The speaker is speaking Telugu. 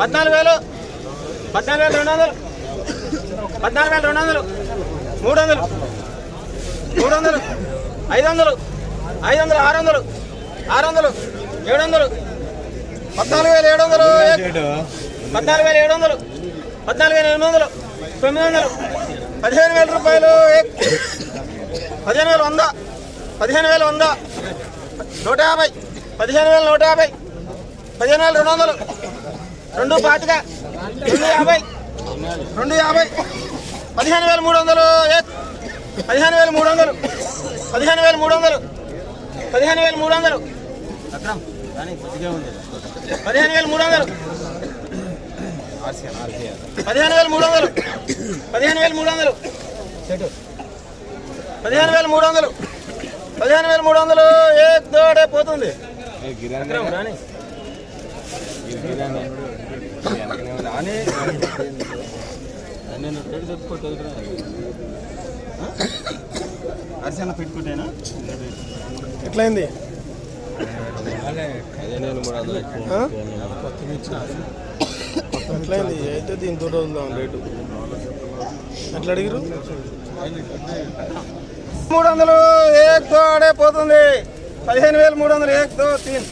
పద్నాలుగు వేలు. పద్నాలుగు వేలు రెండు వందలు. పద్నాలుగు వేలు రెండు వందలు. మూడు వందలు. మూడు వందలు. ఐదు వందలు. ఐదు వందలు ఆరు వందలు. ఆరు వందలు. ఏడు వందలు. పద్నాలుగు వేలు ఏడు వందలు. పద్నాలుగు వేల ఏడు వందలు. పద్నాలుగు వేల ఎనిమిది వందలు. తొమ్మిది వందలు. పదిహేను వేల రూపాయలు పదిహేను వేల వంద. పదిహేను వేల వంద. నూట యాభై. పదిహేను వేల నూట యాభై పదిహేను వేల రెండు వందలు రెండు పాతిక రెండు యాభై రెండు యాభై పదిహేను వేల మూడు వందలు పదిహేను వేల మూడు వందలు పదిహేను వేల మూడు వందలు పదిహేను వేల మూడు వందలు పదిహేను వేల మూడు వందలు పదిహేను వేల మూడు వందలు పదిహేను వేల మూడు వందలు పదిహేను వేల మూడు వందలు పదిహేను వేల మూడు వందలు. ఏ దోడే పోతుంది. అరిసెన్న పెట్టుకుంటేనా? ఎట్లయింది? ఎట్లయింది? అయితే దీని తోట వద్దాం రేటు. ఎట్లా అడిగిరు మూడు వందలు. एक दो आड़े पोतने पहले वेल मूड तीन